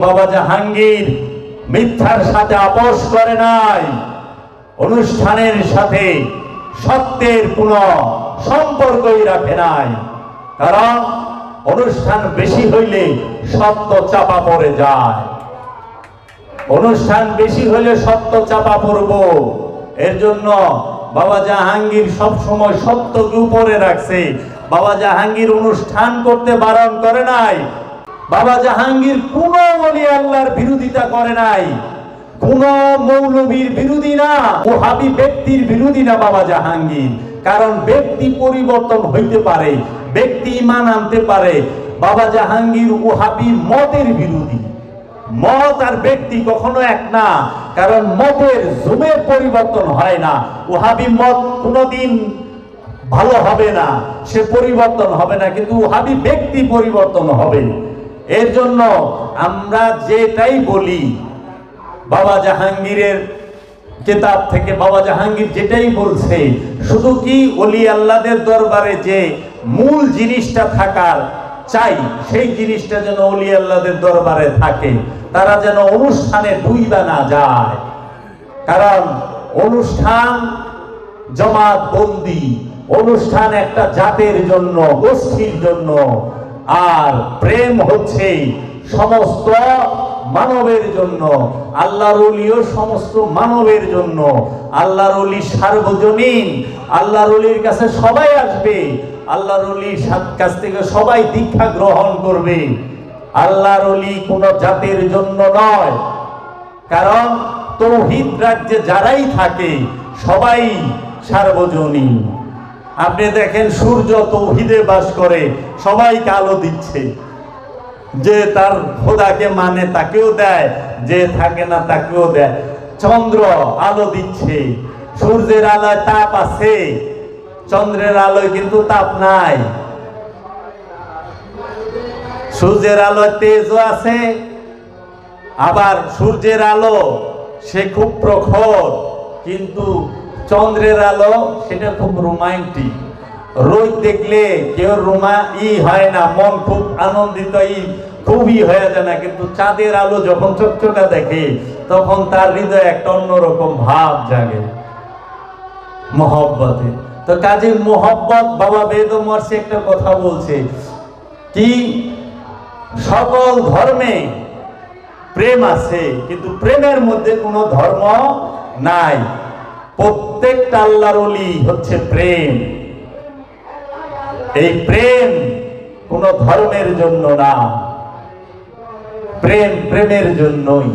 বাবা জাহাঙ্গীর মিথ্যার সাথে আপোষ করে নাই। অনুষ্ঠানের সাথে সত্যের কোনো সম্পর্কই রাখে নাই। কারণ অনুষ্ঠান বেশি হইলে সত্য চাপা পড়ে যায়। অনুষ্ঠান বেশি হলে সত্য চাপা পড়ব। এর জন্য বাবা জাহাঙ্গীর সব সময় সত্যকে উপরে রাখছে। বাবা জাহাঙ্গীর অনুষ্ঠান করতে বারণ করে নাই। বাবা জাহাঙ্গীর কোন বলি আল্লাহর বিরোধিতা করে নাই। কোন মৌলবীর বিরোধী না, ওহাবি ব্যক্তির বিরোধী না বাবা জাহাঙ্গীর। কারণ ব্যক্তি পরিবর্তন হইতে পারে, ব্যক্তি ইমান আনতে পারে। বাবা জাহাঙ্গীর ওহাবি মতের বিরোধী। মত আর ব্যক্তি কখনো এক না, কারণ মতের জুমের পরিবর্তন হয় না। ওহাবি মত কোনোদিন ভালো হবে না, সে পরিবর্তন হবে না, কিন্তু ওহাবি ব্যক্তি পরিবর্তন হবে। এর জন্য আমরা যেটাই বলি, বাবা জাহাঙ্গীরের কেতাব থেকে বাবা জাহাঙ্গীর যেটাই বলছে, শুধু কি অলি আল্লাদের দরবারে যে মূল জিনিসটা থাকার চাই, সেই জিনিসটা যেন অলি আল্লাদের দরবারে থাকে, তারা যেন অনুষ্ঠানে ডুইবা না যায়। কারণ অনুষ্ঠান জমাত বন্দি অনুষ্ঠান একটা জাতের জন্য, গোষ্ঠীর জন্য আর প্রেম হচ্ছে সমস্ত মানবের জন্য। আল্লাহর অলিও সমস্ত মানবের জন্য। আল্লাহর অলি সার্বজনীন। আল্লাহর অলির কাছে সবাই আসবে। আল্লাহর অলির কাছ থেকে সবাই দীক্ষা গ্রহণ করবে। আল্লাহর অলি কোন জাতির জন্য নয়। কারণ তৌহিদ রাজ্যে যারাই থাকে, সবাই সার্বজনীন। আপনি দেখেন সূর্য তৌহিদে বাস করে সবাইকে আলো দিচ্ছে। যে তার খোদাকে মানে তাকেও দেয়, যে থাকে না তাকেও দেয়। চন্দ্র আলো দিচ্ছে, সূর্যের আলোয় তাপ আছে। চন্দ্রের আলোয় কিন্তু তাপ নাই। সূর্যের আলোয় তেজও আছে, আবার সূর্যের আলো, সে খুব প্রখর, কিন্তু চন্দ্রের আলো, সেটা খুব রোমান্টিক রোদ দেখলে কেউ রোমা ই হয় না, মন খুব আনন্দিত, ই খুবই হয়ে যায় না। কিন্তু চাঁদের আলো যখন চকচকা দেখে, তখন তার হৃদয়ে একটা অন্যরকম ভাব জাগে। মহব্বতে। তো কাজে মোহব্বত, বাবা বেদ বেদমর্ষে একটা কথা বলছে কি, সকল ধর্মে প্রেম আছে, কিন্তু প্রেমের মধ্যে কোনো ধর্ম নাই। প্রত্যেকটা আল্লাহর অলি হচ্ছে প্রেম। এই প্রেম কোন ধর্মের জন্য না। প্রেম প্রেমের জন্যই।